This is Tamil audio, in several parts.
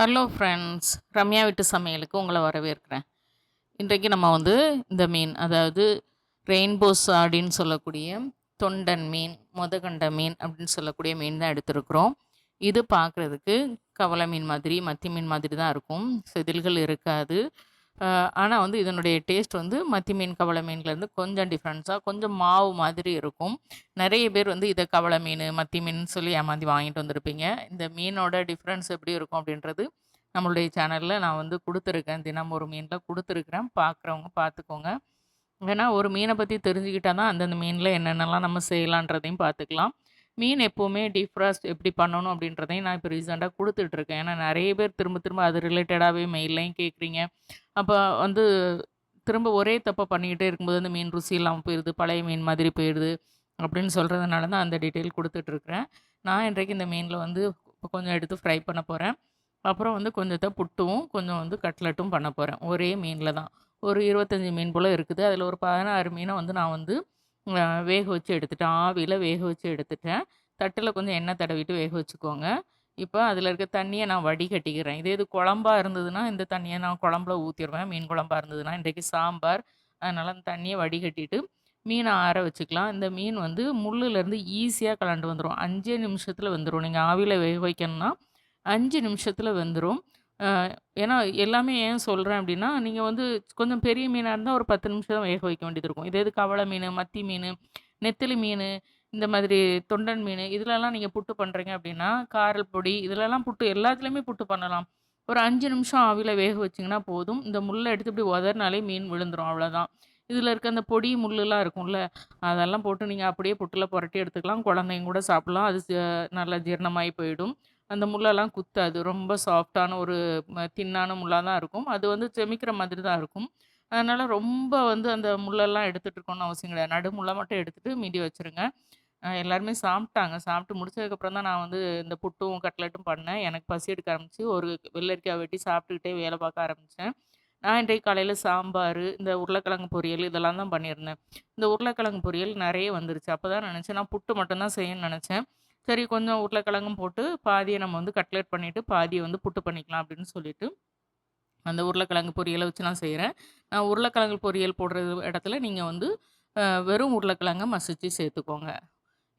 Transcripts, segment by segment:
ஹலோ ஃப்ரெண்ட்ஸ் ரம்யா வீட்டு சமையலுக்கு உங்களை வரவேற்கிறேன். இன்றைக்கு நம்ம வந்து இந்த மீன் அதாவது ரெயின்போ சாடின்னு சொல்லக்கூடிய தொண்டன் மீன் முதகண்ட மீன் அப்படின்னு சொல்லக்கூடிய மீன் தான் எடுத்திருக்கிறோம். இது பார்க்குறதுக்கு கவலை மீன் மாதிரி மத்தி மீன் மாதிரி தான் இருக்கும். செதில்கள் இருக்காது. ஆனால் வந்து இதனுடைய டேஸ்ட் வந்து மத்தி மீன் கவலை மீன்லேருந்து கொஞ்சம் டிஃப்ரென்ஸாக கொஞ்சம் மாவு மாதிரி இருக்கும். நிறைய பேர் வந்து இதை கவலை மீன் மத்தி மீன் சொல்லி ஏமாந்தி வாங்கிட்டு வந்திருப்பீங்க. இந்த மீனோட டிஃப்ரென்ஸ் எப்படி இருக்கும் அப்படின்றது நம்மளுடைய சேனலில் நான் வந்து கொடுத்துருக்கேன். தினம் ஒரு மீனில் கொடுத்துருக்குறேன். பார்க்குறவங்க பார்த்துக்கோங்க ஏன்னா ஒரு மீனை பற்றி தெரிஞ்சுக்கிட்டா தான் அந்தந்த மீனில் என்னென்னலாம் நம்ம செய்யலான்றதையும் பார்த்துக்கலாம் மீன் எப்போவுமே டீஃப்ராஸ்ட் எப்படி பண்ணணும் அப்படின்றதையும் நான் இப்போ ரீசெண்டாக கொடுத்துட்ருக்கேன் ஏன்னா நிறைய பேர் திரும்ப திரும்ப அது ரிலேட்டடாகவே மெயிலையும் கேட்குறீங்க அப்போ வந்து திரும்ப ஒரே தப்பை பண்ணிக்கிட்டே இருக்கும்போது அந்த மீன் ருசி இல்லாமல் போயிடுது பழைய மீன் மாதிரி போயிடுது அப்படின்னு சொல்கிறதுனால தான் அந்த டீட்டெயில் கொடுத்துட்ருக்குறேன் நான் இன்றைக்கு இந்த மீனில் வந்து கொஞ்சம் எடுத்து ஃப்ரை பண்ண போகிறேன் அப்புறம் வந்து கொஞ்சத்தை புட்டும் கொஞ்சம் வந்து கட்லெட்டும் பண்ண போகிறேன் ஒரே மீனில் தான். ஒரு இருபத்தஞ்சி மீன் போல் இருக்குது. அதில் ஒரு பதினாறு மீனை வந்து நான் வந்து வேக வச்சு எடுத்துட்டேன் ஆவியில் வேக வச்சு எடுத்துட்டேன். தட்டில் கொஞ்சம் எண்ணெய் தடவிட்டு வேக வச்சுக்கோங்க. இப்போ அதில் இருக்க தண்ணியை நான் வடிகட்டிக்கிறேன். இதே இது குழம்பா இருந்ததுன்னா இந்த தண்ணியை நான் குழம்புல ஊற்றிடுவேன் மீன் குழம்பா இருந்ததுன்னா இன்றைக்கு சாம்பார். அதனால் அந்த தண்ணியை வடிகட்டிட்டு மீனை ஆற வச்சுக்கலாம். இந்த மீன் வந்து முள்ளுலேருந்து ஈஸியாக கலண்டு வந்துடும் அஞ்சே நிமிஷத்தில் வந்துடும் நீங்கள் ஆவியில் வேக வைக்கணும்னா அஞ்சு நிமிஷத்தில் வந்துடும் ஏன்னா எல்லாமே ஏன் சொல்கிறேன் அப்படின்னா நீங்கள் வந்து கொஞ்சம் பெரிய மீனாக இருந்தால் ஒரு பத்து நிமிஷம் தான் வேக வைக்க வேண்டியது இருக்கும். இதே இது கவளை மீன் மத்தி மீன் நெத்திலி மீன் இந்த மாதிரி தொண்டன் மீன் இதிலலாம் நீங்கள் புட்டு பண்ணுறீங்க அப்படின்னா காரல் பொடி இதிலலாம் புட்டு எல்லாத்துலேயுமே புட்டு பண்ணலாம். ஒரு அஞ்சு நிமிஷம் ஆவியில் வேக வச்சிங்கன்னா போதும். இந்த முள்ளை எடுத்து இப்படி உதறினாலே மீன் விழுந்துடும் அவ்வளோதான் இதில் இருக்க அந்த பொடி முள்ளுலாம் இருக்கும்ல அதெல்லாம் போட்டு நீங்கள் அப்படியே புட்டில் புரட்டி எடுத்துக்கலாம். குழந்தைங்க கூட சாப்பிட்லாம். அது ச- நல்லா ஜீரணமாகி போயிடும். அந்த முள்ளெல்லாம் குத்தாது. ரொம்ப சாஃப்டான ஒரு தின்னான முள்ளாக தான் இருக்கும். அது வந்து செமிக்கிற மாதிரி தான் இருக்கும். அதனால் ரொம்ப வந்து அந்த முள்ளெல்லாம் எடுத்துகிட்டு இருக்கணும்னு அவசியம் கிடையாது. நடு முள்ளை மட்டும் எடுத்துகிட்டு மீதி வச்சுருங்க. எல்லாருமே சாப்பிட்டாங்க. சாப்பிட்டு முடிச்சதுக்கப்புறம் தான் நான் வந்து இந்த புட்டும் கட்லெட்டும் பண்ணேன். எனக்கு பசி எடுக்க ஆரம்பிச்சு ஒரு வெள்ளரிக்காய் வெட்டி சாப்பிட்டுக்கிட்டே வேலை பார்க்க ஆரம்பித்தேன் நான் இன்றைக்கு காலையில் சாம்பார் இந்த உருளைக்கிழங்கு பொரியல் இதெல்லாம் தான் பண்ணியிருந்தேன். இந்த உருளைக்கிழங்கு பொரியல் நிறைய வந்துருச்சு. அப்போ தான் நினச்சேன் நான் புட்டு மட்டும்தான் செய்யணும்னு நினச்சேன். சரி கொஞ்சம் உருளைக்கிழங்கும் போட்டு பாதியை நம்ம வந்து கட்லெட் பண்ணிவிட்டு பாதியை வந்து புட்டு பண்ணிக்கலாம் அப்படின்னு சொல்லிட்டு அந்த உருளைக்கிழங்கு பொரியலை வச்சு நான் செய்கிறேன் நான் உருளைக்கிழங்கு பொரியல் போடுற இடத்துல நீங்கள் வந்து வெறும் உருளைக்கிழங்கை மசிச்சு சேர்த்துக்கோங்க.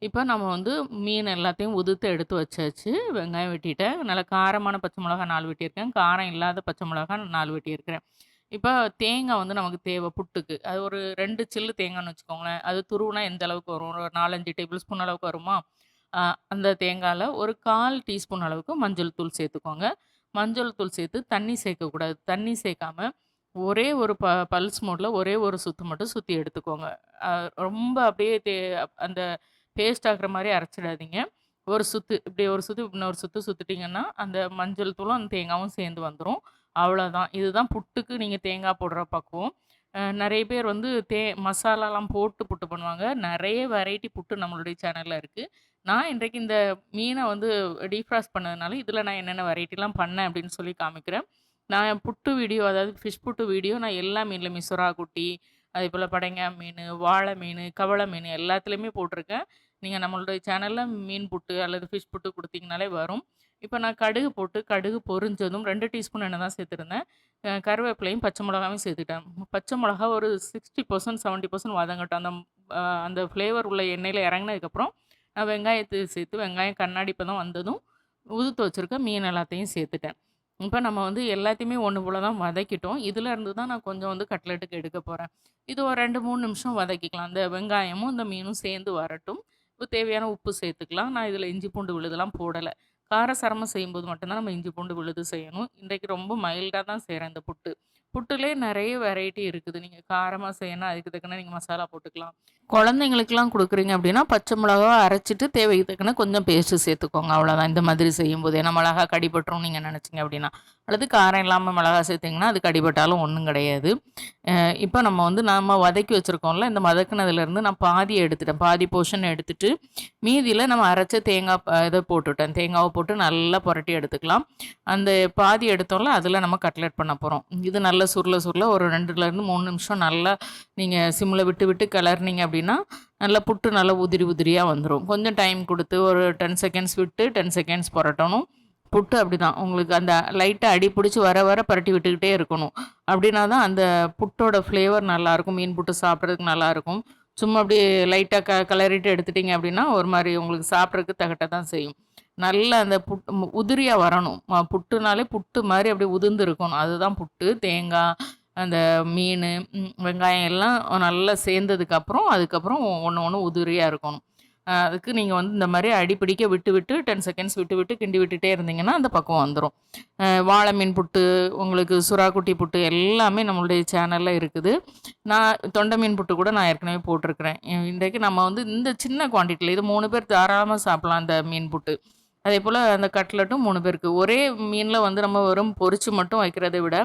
இப்போ நம்ம வந்து மீன் எல்லாத்தையும் உதுத்து எடுத்து வச்சாச்சு. வெங்காயம் வெட்டிட்டேன். நல்லா காரமான பச்சை மிளகா நாலு வெட்டியிருக்கேன். காரம் இல்லாத பச்சை மிளகா நாலு வெட்டியிருக்கிறேன். இப்போ தேங்காய் வந்து நமக்கு தேவை புட்டுக்கு. அது ஒரு ரெண்டு சில்லு தேங்காய்னு வச்சுக்கோங்களேன். அது துருவுனா எந்த அளவுக்கு வரும்? ஒரு நாலஞ்சு டேபிள் ஸ்பூன் அளவுக்கு வருமா? அந்த தேங்காயில் ஒரு கால் டீஸ்பூன் அளவுக்கு மஞ்சள் தூள் சேர்த்துக்கோங்க. மஞ்சள் தூள் சேர்த்து தண்ணி சேர்க்கக்கூடாது தண்ணி சேர்க்காம ஒரே ஒரு ப பல்ஸ் மோடில் ஒரே ஒரு சுத்து மட்டும் சுற்றி எடுத்துக்கோங்க. ரொம்ப அப்படியே தே அந்த பேஸ்ட் ஆகிற மாதிரி அரைச்சிடாதீங்க. ஒரு சுத்து இப்படி ஒரு சுத்து இன்னொரு சுத்து சுற்றிட்டிங்கன்னா அந்த மஞ்சள் தூளும் அந்த தேங்காயும் சேர்ந்து வந்துடும் அவ்வளோதான் இதுதான் புட்டுக்கு நீங்கள் தேங்காய் போடுற பக்குவம். நிறைய பேர் வந்து தே மசாலாலாம் போட்டு புட்டு பண்ணுவாங்க. நிறைய வெரைட்டி புட்டு நம்மளுடைய சேனலில் இருக்குது நான் இன்றைக்கு இந்த மீனை வந்து டீஃப்ராஸ் பண்ணதுனால இதில் நான் என்னென்ன வெரைட்டிலாம் பண்ணேன் அப்படின்னு சொல்லி காமிக்கிறேன். நான் புட்டு வீடியோ அதாவது ஃபிஷ் புட்டு வீடியோ நான் எல்லா மீன்லையுமே சுறா குட்டி அதே போல் படைங்காய் மீன் வாழை மீன் கவளை மீன் எல்லாத்துலேயுமே போட்டிருக்கேன். நீங்கள் நம்மளுடைய சேனலில் மீன் புட்டு அல்லது ஃபிஷ் புட்டு கொடுத்தீங்கனாலே வரும். இப்போ நான் கடுகு போட்டு கடுகு பொரிஞ்சதும் ரெண்டு டீஸ்பூன் எண்ணெய் தான் சேர்த்துருந்தேன். கருவேப்பிலையும் பச்சை மிளகாவும் சேர்த்துட்டேன். பச்சை மிளகா ஒரு சிக்ஸ்டி பர்சன்ட் செவன்ட்டி பர்சன்ட் வதங்கட்டும் அந்த அந்த ஃப்ளேவர் உள்ள எண்ணெயில் இறங்கினதுக்கப்புறம் வெங்காயத்தை சேர்த்து வெங்காயம் கண்ணாடி இப்போ தான் வந்ததும் உதுத்து வச்சுருக்க மீன் எல்லாத்தையும் சேர்த்துட்டேன். இப்போ நம்ம வந்து எல்லாத்தையுமே ஒன்று போல் தான் வதக்கிட்டோம். இதில் இருந்து தான் நான் கொஞ்சம் வந்து கட்லெட்டுக்கு எடுக்க போகிறேன் இது ஒரு ரெண்டு மூணு நிமிஷம் வதக்கிக்கலாம். அந்த வெங்காயமும் இந்த மீனும் சேர்ந்து வரட்டும். இப்போ தேவையான உப்பு சேர்த்துக்கலாம். நான் இதில் இஞ்சி பூண்டு விழுதுலாம் போடலை. காரசாரமாக செய்யும்போது மட்டும்தான் நம்ம இஞ்சி பூண்டு விழுது செய்யணும். இன்றைக்கு ரொம்ப மைல்டாக தான் செய்கிறேன் இந்த புட்டு. புட்டுலே நிறைய வெரைட்டி இருக்குது. நீங்கள் காரமாக செய்யணும் அதுக்கு தக்கன நீங்கள் மசாலா போட்டுக்கலாம். குழந்தைங்களுக்குலாம் கொடுக்குறீங்க அப்படின்னா பச்சை மிளகா அரைச்சிட்டு தேவைக்கு தக்கன கொஞ்சம் பேஸ்ட்டு சேர்த்துக்கோங்க. அவ்வளோதான் இந்த மாதிரி செய்யும்போது ஏன்னா மிளகா கடிபட்டுரும் நீங்கள் நினச்சிங்க அப்படின்னா. அல்லது காரம் இல்லாமல் மிளகா சேர்த்திங்கன்னா அது கடிபட்டாலும் ஒன்றும் கிடையாது. இப்போ நம்ம வந்து நம்ம வதக்கி வச்சுருக்கோம்ல இந்த வதக்குனதுலேருந்து நான் பாதியை எடுத்துட்டேன். பாதி போர்ஷன் எடுத்துட்டு மீதியில் நம்ம அரைச்ச தேங்காய் இதை போட்டுவிட்டேன் தேங்காவை போட்டு நல்லா புரட்டி எடுத்துக்கலாம். அந்த பாதி எடுத்தோம்ல அதில் நம்ம கட்லெட் பண்ண போகிறோம் இது நல்ல சுருள சுருள ஒரு ரெண்டுலேருந்து மூணு நிமிஷம் நல்லா நீங்கள் சிம்மில் விட்டு விட்டு கிளறினீங்க அப்படின்னா நல்லா புட்டு நல்லா உதிரி உதிரியாக வந்துடும் கொஞ்சம் டைம் கொடுத்து ஒரு டென் செகண்ட்ஸ் விட்டு டென் செகண்ட்ஸ் புரட்டணும். புட்டு அப்படிதான். உங்களுக்கு அந்த லைட்டாக அடி பிடிச்சி வர வர பரட்டி விட்டுக்கிட்டே இருக்கணும். அப்படின்னா தான் அந்த புட்டோட ஃப்ளேவர் நல்லாயிருக்கும் மீன் புட்டு சாப்பிட்றதுக்கு நல்லாயிருக்கும் சும்மா அப்படியே லைட்டாக க கலரிட்டு எடுத்துட்டிங்க அப்படின்னா ஒரு மாதிரி உங்களுக்கு சாப்பிட்றதுக்கு தகட்ட தான் செய்யும். நல்ல அந்த புட்டு உதிரியாக வரணும். புட்டுனாலே புட்டு மாதிரி அப்படியே உதிர்ந்து இருக்கணும் அதுதான் புட்டு. தேங்காய் அந்த மீன் வெங்காயம் எல்லாம் நல்லா சேர்ந்ததுக்கப்புறம் அதுக்கப்புறம் ஒன்று ஒன்று உதிரியாக இருக்கணும். அதுக்கு நீங்கள் வந்து இந்த மாதிரி அடிப்பிடிக்க விட்டு விட்டு டென் செகண்ட்ஸ் விட்டு விட்டு கிண்டி விட்டுட்டே இருந்தீங்கன்னா அந்த பக்கம் வந்துடும் வாழை மீன் புட்டு உங்களுக்கு சுறாக்குட்டி புட்டு எல்லாமே நம்மளுடைய சேனலில் இருக்குது. நான் தொண்டை மீன் புட்டு கூட நான் ஏற்கனவே போட்டிருக்கிறேன். இன்றைக்கு நம்ம வந்து இந்த சின்ன குவான்டிட்டியில் இது மூணு பேர் தாராளமாக சாப்பிட்லாம் அந்த மீன் புட்டு. அதே போல் அந்த கட்லட்டும் மூணு பேருக்கு. ஒரே மீனில் வந்து நம்ம வெறும் பொரிச்சு மட்டும் வைக்கிறத விட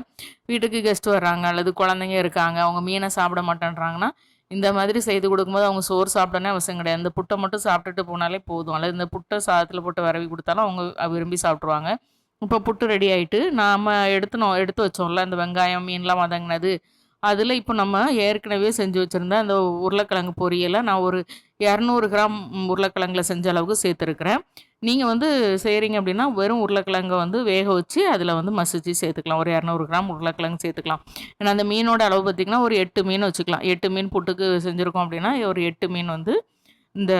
வீட்டுக்கு கெஸ்ட் வர்றாங்க அல்லது குழந்தைங்க இருக்காங்க அவங்க மீனை சாப்பிட மாட்டேன்றாங்கன்னா இந்த மாதிரி செய்து கொடுக்கும்போது அவங்க சோறு சாப்பிடனே அவசியம் கிடையாது. இந்த புட்டை மட்டும் சாப்பிட்டுட்டு போனாலே போதும். அல்லது இந்த புட்டை சாதத்தில் போட்டு வரவி கொடுத்தாலும் அவங்க விரும்பி சாப்பிட்ருவாங்க இப்போ புட்டு ரெடி ஆகிட்டு நாம் எடுத்து எடுத்து வச்சோம்ல இந்த வெங்காயம் மீன்லாம் வதங்கினது அதில் இப்போ நம்ம ஏற்கனவே செஞ்சு வச்சுருந்த அந்த உருளைக்கிழங்கு பொரியலை நான் ஒரு இரநூறு கிராம் உருளைக்கிழங்குல செஞ்ச அளவுக்கு சேர்த்துருக்குறேன். நீங்கள் வந்து செய்கிறீங்க அப்படின்னா வெறும் உருளைக்கிழங்கை வந்து வேக வச்சு அதில் வந்து மசிச்சு சேர்த்துக்கலாம். ஒரு இரநூறு கிராம் உருளைக்கிழங்கு சேர்த்துக்கலாம். ஏன்னா அந்த மீனோட அளவு பார்த்திங்கன்னா ஒரு எட்டு மீன் வச்சுக்கலாம். எட்டு மீன் புட்டுக்கு செஞ்சுருக்கோம் அப்படின்னா ஒரு எட்டு மீன் வந்து இந்த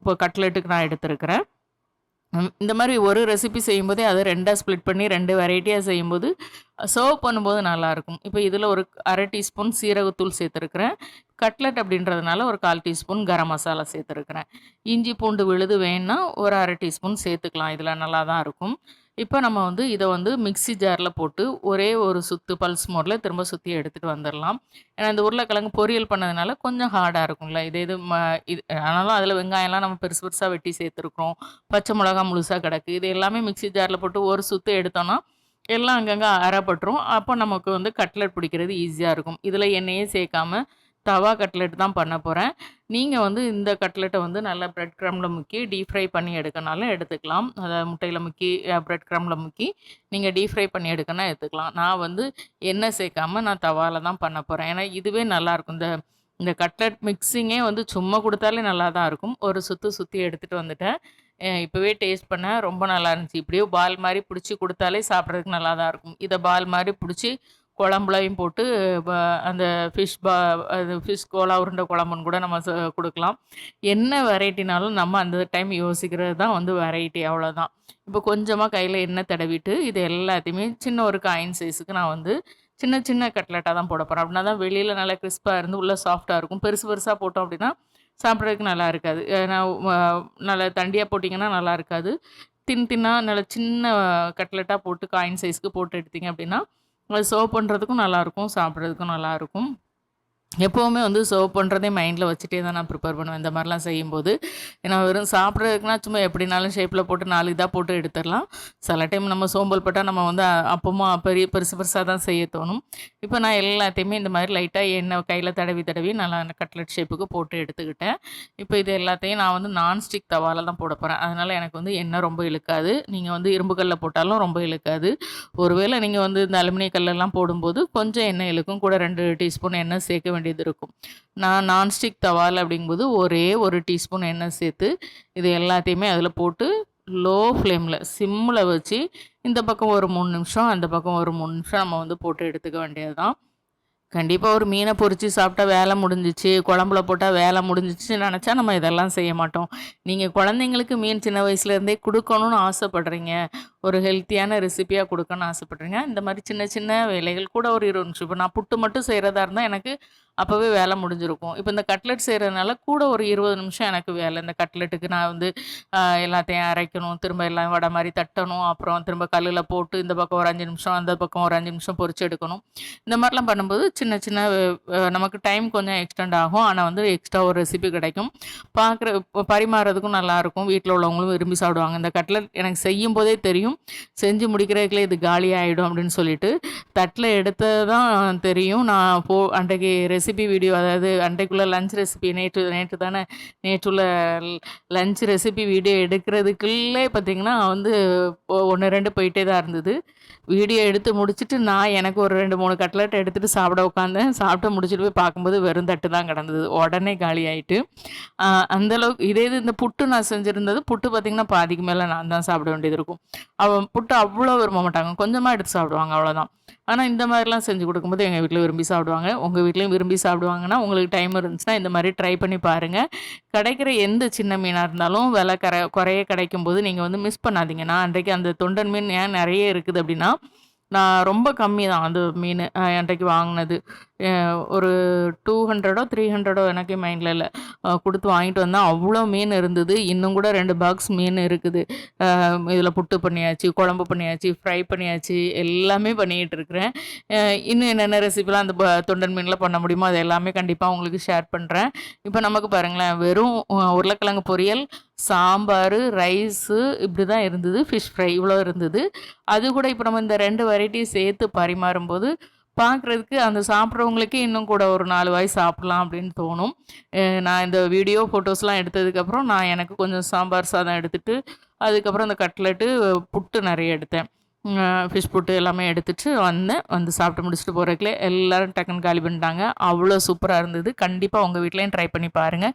இப்போ கட்லெட்டுக்கு நான் எடுத்திருக்கிறேன். இந்த மாதிரி ஒரு ரெசிபி செய்யும்போதே அதை ரெண்டாக ஸ்ப்ளிட் பண்ணி ரெண்டு வெரைட்டியாக செய்யும்போது சர்வ் பண்ணும்போது நல்லாயிருக்கும். இப்போ இதில் ஒரு அரை டீஸ்பூன் சீரகத்தூள் சேர்த்துருக்குறேன். கட்லெட் அப்படின்றதுனால ஒரு கால் டீஸ்பூன் கரம் மசாலா சேர்த்துருக்குறேன். இஞ்சி பூண்டு விழுது வேணுன்னா ஒரு அரை டீஸ்பூன் சேர்த்துக்கலாம். இதில் நல்லா தான் இருக்கும். இப்போ நம்ம வந்து இதை வந்து மிக்ஸி ஜாரில் போட்டு ஒரே ஒரு சுத்து பல்ஸ் மோடில் திரும்ப சுற்றி எடுத்துகிட்டு வந்துடலாம். ஏன்னா இந்த உருளைக்கிழங்கு பொரியல் பண்ணதுனால கொஞ்சம் ஹார்டாக இருக்கும்ல. இது இது ம இது ஆனாலும் அதில் வெங்காயம்லாம் நம்ம பெருசு பெருசாக வெட்டி சேர்த்துருக்குறோம். பச்சை மிளகா முழுசாக கிடக்கு. இது எல்லாமே மிக்ஸி ஜாரில் போட்டு ஒரு சுத்து எடுத்தோன்னா எல்லாம் அங்கங்கே அறப்பட்டுரும். அப்போ நமக்கு வந்து கட்லெட் பிடிக்கிறது ஈஸியாக இருக்கும். இதில் எண்ணெயே சேர்க்காம தவா கட்லெட் தான் பண்ண போகிறேன் நீங்கள் வந்து இந்த கட்லெட்டை வந்து நல்லா ப்ரெட் க்ரம்பில் முக்கி டீப் ஃப்ரை பண்ணி எடுக்கனாலும் எடுத்துக்கலாம். அதை முட்டையில் முக்கி ப்ரெட் க்ரம்பில் முக்கி நீங்கள் டீப் ஃப்ரை பண்ணி எடுக்கனா எடுத்துக்கலாம். நான் வந்து எண்ணெய் சேர்க்காம நான் தவாவில் தான் பண்ண போகிறேன் ஏன்னா இதுவே நல்லாயிருக்கும் இந்த இந்த கட்லெட் மிக்ஸிங்கே வந்து சும்மா கொடுத்தாலே நல்லா தான் இருக்கும். ஒரு சுற்று சுற்றி எடுத்துகிட்டு வந்துட்டேன். இப்போவே டேஸ்ட் பண்ணேன். ரொம்ப நல்லா இருந்துச்சு. இப்படியோ பால் மாதிரி பிடிச்சி கொடுத்தாலே சாப்பிட்றதுக்கு நல்லா தான் இருக்கும். இதை பால் மாதிரி பிடிச்சி குழம்புலையும் போட்டு அந்த ஃபிஷ் பா அது ஃபிஷ் கோலா உருண்டை குழம்புன்னு கூட நம்ம ச- கொடுக்கலாம். என்ன வெரைட்டினாலும் நம்ம அந்த டைம் யோசிக்கிறது தான் வந்து வெரைட்டி அவ்வளோதான் இப்போ கொஞ்சமாக கையில் எண்ணெய் தடவிட்டு இது எல்லாத்தையுமே சின்ன ஒரு காயின் சைஸுக்கு நான் வந்து சின்ன சின்ன கட்லெட்டாக தான் போட போகிறேன் அப்படின்னா தான் வெளியில் நல்லா கிறிஸ்பாக இருந்து உள்ளே சாஃப்டாக இருக்கும். பெருசு பெருசாக போட்டோம் அப்படின்னா சாப்பிட்றதுக்கு நல்லா இருக்காது. ஏன்னா நல்லா தண்டியாக போட்டிங்கன்னா நல்லா இருக்காது. தின் தின்னாக நல்ல சின்ன கட்லெட்டாக போட்டு காயின் சைஸ்க்கு போட்டு எடுத்தீங்க அப்படின்னா அது சர்வ் பண்ணுறதுக்கும் நல்லாயிருக்கும் சாப்பிட்றதுக்கும் நல்லாயிருக்கும் எப்போவுமே வந்து சர்வ் பண்ணுறதே மைண்டில் வச்சுட்டே தான் நான் ப்ரிப்பேர் பண்ணுவேன். இந்த மாதிரிலாம் செய்யும்போது ஏன்னா வெறும் சாப்பிட்றதுக்குனா சும்மா எப்படினாலும் ஷேப்பில் போட்டு நாலு இதாக போட்டு எடுத்துடலாம். சில டைம் நம்ம சோம்பல் பட்டால் நம்ம வந்து அப்பமும் பெரிய பெருசு பெருசாக தான் செய்ய தோணும். இப்போ நான் எல்லாத்தையுமே இந்த மாதிரி லைட்டாக எண்ணெய் கையில் தடவி தடவி நல்லா கட்லெட் ஷேப்புக்கு போட்டு எடுத்துக்கிட்டேன். இப்போ இது எல்லாத்தையும் நான் வந்து நான்ஸ்டிக் தவால தான் போட போகிறேன் அதனால் எனக்கு வந்து எண்ணெய் ரொம்ப இழுக்காது. நீங்கள் வந்து இரும்புக்கல்லில் போட்டாலும் ரொம்ப இழுக்காது. ஒருவேளை நீங்கள் வந்து இந்த அலுமினிய கல்லெல்லாம் போடும்போது கொஞ்சம் எண்ணெய் இழுக்கும். கூட ரெண்டு டீஸ்பூன் எண்ணெய் சேர்க்க வேண்டியது இருக்கும் நான் நான்ஸ்டிக் தவால் அப்படிங்கும்போது ஒரே ஒரு டீஸ்பூன் எண்ணெய் சேர்த்து இது எல்லாத்தையுமே அதில் போட்டு லோ ஃப்ளேமில் சிம்மில் வச்சு இந்த பக்கம் ஒரு மூணு நிமிஷம் அந்த பக்கம் ஒரு மூணு நிமிஷம் நம்ம வந்து போட்டு எடுத்துக்க வேண்டியது தான் கண்டிப்பாக ஒரு மீனை பொறிச்சு சாப்பிட்டா வேலை முடிஞ்சிச்சு குழம்புல போட்டால் வேலை முடிஞ்சிச்சுன்னு நினச்சா நம்ம இதெல்லாம் செய்ய மாட்டோம். நீங்கள் குழந்தைங்களுக்கு மீன் சின்ன வயசுலேருந்தே கொடுக்கணும்னு ஆசைப்படுறீங்க. ஒரு ஹெல்த்தியான ரெசிபியாக கொடுக்கணும்னு ஆசைப்பட்றீங்க. இந்த மாதிரி சின்ன சின்ன வேலைகள் கூட ஒரு இருபது நிமிஷம். இப்போ நான் புட்டு மட்டும் செய்கிறதா இருந்தால் எனக்கு அப்போவே வேலை முடிஞ்சிருக்கும். இப்போ இந்த கட்லெட் செய்கிறதுனால கூட ஒரு இருபது நிமிஷம் எனக்கு வேலை. இந்த கட்லெட்டுக்கு நான் வந்து எல்லாத்தையும் அரைக்கணும். திரும்ப எல்லாம் வடை மாதிரி தட்டணும். அப்புறம் திரும்ப கல்லில் போட்டு இந்த பக்கம் ஒரு அஞ்சு நிமிஷம் அந்த பக்கம் ஒரு அஞ்சு நிமிஷம் பொறிச்சு எடுக்கணும். இந்த மாதிரிலாம் பண்ணும்போது சின்ன சின்ன நமக்கு டைம் கொஞ்சம் எக்ஸ்டெண்ட் ஆகும். ஆனால் வந்து எக்ஸ்ட்ரா ஒரு ரெசிபி கிடைக்கும். பார்க்குற பரிமாறதுக்கும் நல்லாயிருக்கும் வீட்டில் உள்ளவங்களும் விரும்பி சாப்பிடுவாங்க. இந்த கட்லெட் எனக்கு செய்யும் போதே தெரியும். செஞ்சு முடிக்கிறதுக்குள்ளே இது காலி ஆகிடும் அப்படின்னு சொல்லிட்டு தட்டில் எடுத்தது தான் தெரியும். நான் போ அன்றைக்கு ரெசிபி வீடியோ அதாவது அன்றைக்குள்ள லஞ்ச் ரெசிபி நேற்று நேற்று தானே நேற்றுள்ள லஞ்ச் ரெசிபி வீடியோ எடுக்கிறதுக்குள்ளே பார்த்தீங்கன்னா வந்து ஒன்று ரெண்டு போயிட்டே தான் இருந்தது. வீடியோ எடுத்து முடிச்சுட்டு நான் எனக்கு ஒரு ரெண்டு மூணு கட்லெட் எடுத்துகிட்டு சாப்பிட உட்காந்தேன் சாப்பிட்டு முடிச்சுட்டு போய் பார்க்கும்போது வெறும் தட்டு தான் கிடந்தது. உடனே காலி ஆகிட்டு அந்தளவுக்கு இதே இது இந்த புட்டு நான் செஞ்சுருந்தது புட்டு பார்த்திங்கன்னா பாதிக்கு மேலே நான் தான் சாப்பிட வேண்டியது இருக்கும். அவன் புட்டு அவ்வளோ விரும்ப மாட்டாங்க. கொஞ்சமாக எடுத்து சாப்பிடுவாங்க அவ்வளோதான் ஆனால் இந்த மாதிரிலாம் செஞ்சு கொடுக்கும்போது எங்கள் வீட்டில் விரும்பி சாப்பிடுவாங்க. உங்கள் வீட்லேயும் விரும்பி சாப்பிடுவாங்கன்னா உங்களுக்கு டைம் இருந்துச்சுன்னா இந்த மாதிரி ட்ரை பண்ணி பாருங்கள் கிடைக்கிற எந்த சின்ன மீனாக இருந்தாலும் விலை கரை குறைய கிடைக்கும் போது நீங்கள் வந்து மிஸ் பண்ணாதீங்க. நான் அன்றைக்கு அந்த தொண்டன் மீன் ஏன் நிறைய இருக்குது அப்படின்னு நான் ரொம்ப கம்மி தான் அந்த மீன் அன்றைக்கு வாங்கினது. ஒரு டூ ஹண்ட்ரடோ த்ரீ ஹண்ட்ரடோ எனக்கு மைண்டில் இல்லை. கொடுத்து வாங்கிட்டு வந்தேன் அவ்வளோ மீன் இருந்தது. இன்னும் கூட ரெண்டு பாக்ஸ் மீன் இருக்குது. இதில் புட்டு பண்ணியாச்சு குழம்பு பண்ணியாச்சு ஃப்ரை பண்ணியாச்சு எல்லாமே பண்ணிக்கிட்டு இருக்கிறேன். இன்னும் என்னென்ன ரெசிபிலாம் அந்த தொண்டன் மீனில் பண்ண முடியுமோ அது எல்லாமே கண்டிப்பாக உங்களுக்கு ஷேர் பண்ணுறேன் இப்போ நமக்கு பாருங்களேன் வெறும் உருளைக்கிழங்கு பொரியல் சாம்பார் ரைஸு இப்படி தான் இருந்தது. ஃபிஷ் ஃப்ரை இவ்வளோ இருந்தது. அது கூட இப்போ நம்ம இந்த ரெண்டு வெரைட்டியும் சேர்த்து பரிமாறும்போது பார்க்குறதுக்கு அந்த சாப்பிட்றவங்களுக்கே இன்னும் கூட ஒரு நாலு வாய் சாப்பிட்லாம் அப்படின்னு தோணும். நான் இந்த வீடியோ ஃபோட்டோஸ்லாம் எடுத்ததுக்கப்புறம் நான் எனக்கு கொஞ்சம் சாம்பார் சாதம் எடுத்துட்டு அதுக்கப்புறம் இந்த கட்லெட்டு புட்டு நிறைய எடுத்தேன். ஃபிஷ் புட்டு எல்லாமே எடுத்துட்டு வந்தேன். வந்து சாப்பிட்டு முடிச்சுட்டு போகிறதுக்குள்ளே எல்லோரும் டக்குன்னு காலி பண்ணிட்டாங்க. அவ்வளோ சூப்பராக இருந்தது. கண்டிப்பாக உங்கள் வீட்லேயும் ட்ரை பண்ணி பாருங்கள்